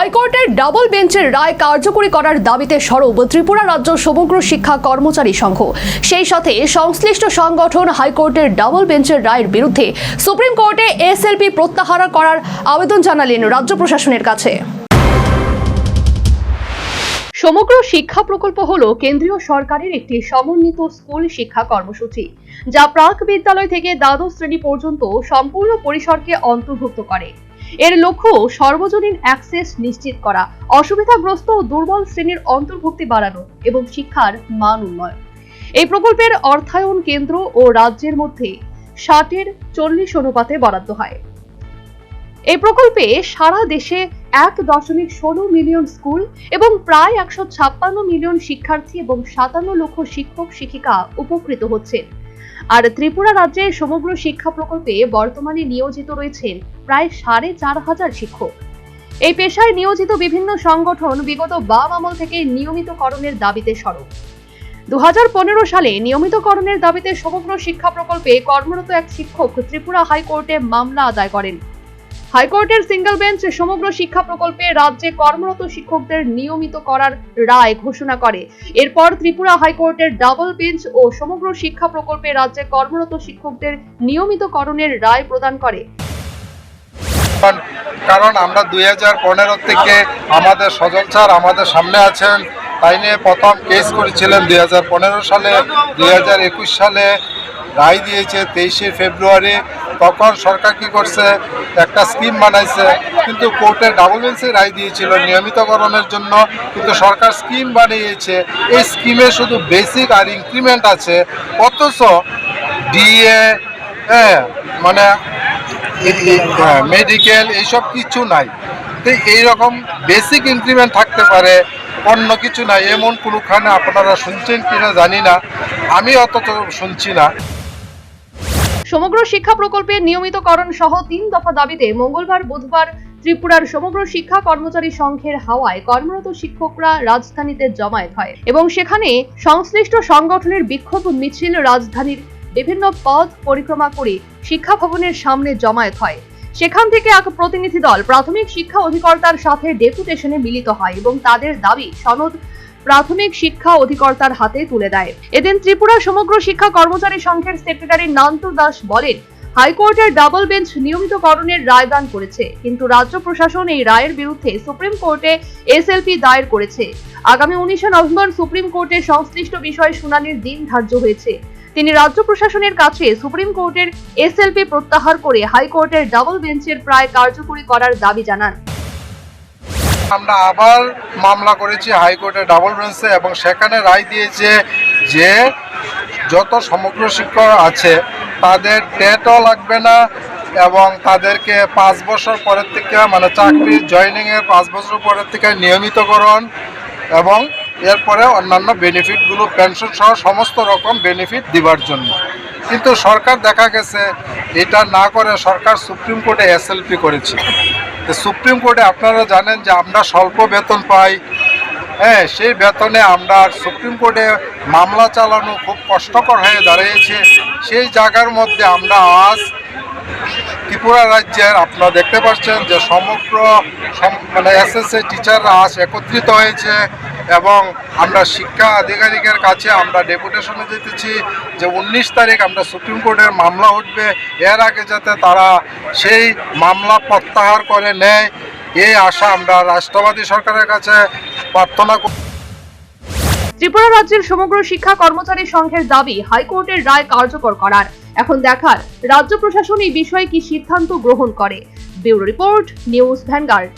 হাইকোর্টের ডাবল বেঞ্চের রায় কার্যকরী করার দাবিতে সরব ত্রিপুরা রাজ্য সমগ্র শিক্ষা কর্মচারী সংঘ। সেই সাথে সংশ্লিষ্ট সংগঠন হাইকোর্টের ডাবল বেঞ্চের রায়ের বিরুদ্ধে সুপ্রিম কোর্টে এসএলপি প্রত্যাহার করার আবেদন জানালেন রাজ্য প্রশাসনের কাছে। সমগ্র শিক্ষা প্রকল্প হল কেন্দ্রীয় সরকারের একটি সমন্বিত স্কুল শিক্ষা কর্মসূচি, যা প্রাক বিদ্যালয় থেকে দ্বাদশ শ্রেণি পর্যন্ত সম্পূর্ণ পরিসরকে অন্তর্ভুক্ত করে। এর লক্ষ্য সর্বজনীন অ্যাক্সেস নিশ্চিত করা, অসুবিধাগ্রস্ত ও দুর্বল শ্রেণির অন্তর্ভুক্তি বাড়ানো এবং শিক্ষার মান উন্নয়ন। এই প্রকল্পের অর্থায়ন কেন্দ্র ও রাজ্যের মধ্যে ষাটের চল্লিশ অনুপাতে বরাদ্দ হয়। এই প্রকল্পে সারা দেশে এক দশমিক ষোলো মিলিয়ন স্কুল এবং প্রায় একশো ছাপ্পান্ন মিলিয়ন শিক্ষার্থী এবং সাতান্ন লক্ষ শিক্ষক শিক্ষিকা উপকৃত হচ্ছেন। আর ত্রিপুরা রাজ্যে সমগ্র শিক্ষা প্রকল্পে বর্তমানে নিয়োজিত রয়েছেন প্রায় সাড়ে চার হাজার শিক্ষক। এই পেশায় নিয়োজিত বিভিন্ন সংগঠন বিগত বাম আমল থেকে নিয়মিতকরণের দাবিতে সরব। দু হাজার পনেরো সালে নিয়মিতকরণের দাবিতে সমগ্র শিক্ষা প্রকল্পে কর্মরত এক শিক্ষক ত্রিপুরা হাইকোর্টে মামলা আদায় করেন। হাইকোর্টের সিঙ্গেল বেঞ্চ সমগ্র শিক্ষা প্রকল্পে রাজ্যে কর্মরত শিক্ষকদের নিয়মিত করার রায় ঘোষণা করে। এরপর ত্রিপুরা হাইকোর্টের ডাবল বেঞ্চ ও সমগ্র শিক্ষা প্রকল্পে রাজ্যে কর্মরত শিক্ষকদের নিয়মিতকরণের রায় প্রদান করে। কারণ- আমরা দুই হাজার পনেরো থেকে আমাদের সজল স্যার আমাদের সামনে আছেন। তাই নিয়ে প্রথম কেস করেছিলেন দুই হাজার পনেরো সালে, দুই হাজার একুশ সালে। রায় দিয়েছে তেইশে ফেব্রুয়ারি। তখন সরকার কি করছে? একটা স্কিম বানাইছে। কিন্তু কোর্টের ডাবল বেঞ্চে রায় দিয়েছিল নিয়মিতকরণের জন্য। কিন্তু সরকার স্কিম বানিয়েছে। এই স্কিমে শুধু বেসিক আর ইনক্রিমেন্ট আছে। অথচ ডিএ হ্যাঁ মানে মেডিকেল, এইসব কিছু নাই। তো এইরকম বেসিক ইনক্রিমেন্ট থাকতে পারে। অন্য কিছু নাই এমন কোনোখানে আপনারা শুনছেন কিনা জানি না। আমি অত শুনছি না। সমগ্র শিক্ষা প্রকল্পের নিয়মিতকরণ সহ তিন দফা দাবিতে মঙ্গলবার, বুধবার ত্রিপুরার সমগ্র শিক্ষা কর্মচারী সংঘের হাওয়ায় কর্মরত শিক্ষকরা রাজধানীতে জমায়েত হয় এবং সেখানে সংশ্লিষ্ট সংগঠনের বিক্ষোভ মিছিল রাজধানীর বিভিন্ন পথ পরিক্রমা করে শিক্ষা ভবনের সামনে জমায়েত হয়। সেখান থেকে এক প্রতিনিধি দল প্রাথমিক শিক্ষা অধিকর্তার সাথে ডেপুটেশনে মিলিত হয় এবং তাদের দাবি সনদ প্রাথমিক শিক্ষা অধিকর্তার হাতে তুলে দেয়। এদিন ত্রিপুরা সমগ্র শিক্ষা কর্মচারী সংঘের সেক্রেটারি নান্তু দাস বলেন, হাইকোর্টের ডাবল বেঞ্চ নিয়মিতকরণের রায়দান করেছে, কিন্তু রাজ্য প্রশাসন এই রায়ের বিরুদ্ধে সুপ্রিম কোর্টে এসএলপি দায়ের করেছে। আগামী উনিশে নভেম্বর সুপ্রিম কোর্টে সংশ্লিষ্ট বিষয় শুনানির দিন ধার্য হয়েছে। তিনি রাজ্য প্রশাসনের কাছে সুপ্রিম কোর্টের এসএলপি প্রত্যাহার করে হাইকোর্টের ডাবল বেঞ্চের প্রায় কার্যকরী করার দাবি জানান। আমরা আবার মামলা করেছি হাইকোর্টে ডাবল বেঞ্চে এবং সেখানে রায় দিয়েছে যে যত সমগ্র শিক্ষক আছে, তাদের টেটও লাগবে না এবং তাদেরকে পাঁচ বছর পরের থেকে মানে চাকরি জয়নিংয়ের পাঁচ বছর পরের থেকে নিয়মিতকরণ এবং এরপরে অন্যান্য বেনিফিটগুলো পেনশন সহ সমস্ত রকম বেনিফিট দিবার জন্য। কিন্তু সরকার দেখা গেছে, এটা না করে সরকার সুপ্রিম কোর্টে এসএলপি করেছে। সুপ্রিম কোর্টে আপনারা জানেন যে আমরা স্বল্প বেতন পাই। হ্যাঁ সেই বেতনে আমরা সুপ্রিম কোর্টে মামলা চালানো খুব কষ্টকর হয়ে দাঁড়িয়েছে। সেই জায়গার মধ্যে আমরা আজ ত্রিপুরা রাজ্যের আপনারা দেখতে পাচ্ছেন যে সমগ্র সম- মানে এসএসএ টিচাররা আজ একত্রিত হয়েছে। এবং আমরা শিক্ষা আধিকারিকের কাছে আমরা ডেপুটেশনে যেতেছি যে উনিশ তারিখ আমরা সুপ্রিম কোর্টের মামলা উঠবে। এর আগে যাতে তারা সেই মামলা প্রত্যাহার করে নেয়, এই আশা আমরা রাষ্ট্রবাদী সরকারের কাছে প্রার্থনা করি ত্রিপুরা রাজ্যের সমগ্র শিক্ষা কর্মচারী সংঘের দাবি, হাইকোর্টের রায় কার্যকর করার। এখন দেখার, রাজ্য প্রশাসন এই বিষয়ে কি সিদ্ধান্ত গ্রহণ করে? Bureau report, news Vanguard.